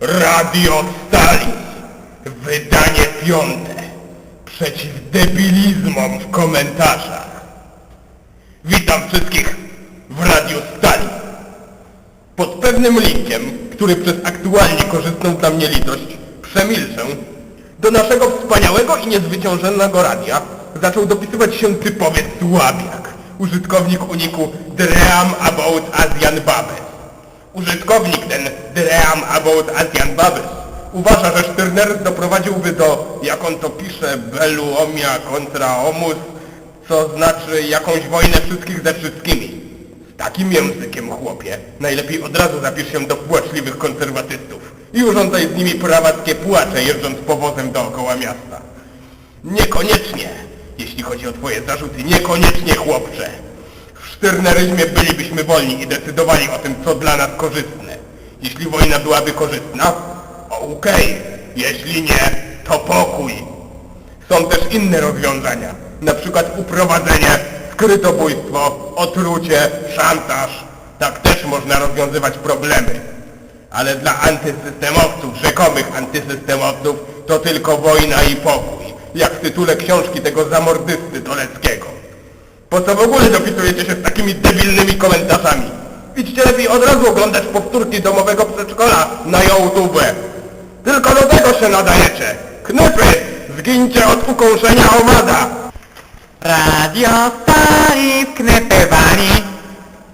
Radio Stali. Wydanie piąte. Przeciw debilizmom w komentarzach. Witam wszystkich w Radiu Stali. Pod pewnym linkiem, który przez aktualnie korzystną dla mnie litość przemilczę, do naszego wspaniałego i niezwyciężonego radia zaczął dopisywać się typowy słabiak. Użytkownik uniku Dream About Asian Babes. Użytkownik ten Dream About Asian Babes uważa, że Stirner doprowadziłby do, jak on to pisze, Belu Omia kontra Omus, co znaczy jakąś wojnę wszystkich ze wszystkimi. Z takim językiem, chłopie, najlepiej od razu zapisz się do płaczliwych konserwatystów i urządzaj z nimi prawackie płacze, jeżdżąc powozem dookoła miasta. Niekoniecznie, jeśli chodzi o twoje zarzuty, niekoniecznie, chłopcze. Sztyrneryzmie bylibyśmy wolni i decydowali o tym, co dla nas korzystne. Jeśli wojna byłaby korzystna, okej, jeśli nie, to pokój. Są też inne rozwiązania, na przykład uprowadzenie, skrytobójstwo, otrucie, szantaż. Tak też można rozwiązywać problemy. Ale dla antysystemowców, rzekomych antysystemowców, to tylko wojna i pokój, jak w tytule książki tego zamordysty Toleckiego. Po co w ogóle dopisujecie się z takimi debilnymi komentarzami? Idźcie lepiej od razu oglądać powtórki domowego przedszkola na YouTube. Tylko do tego się nadajecie. Knypy! Zgincie od ukąszenia owada! Radio stali w knepy wali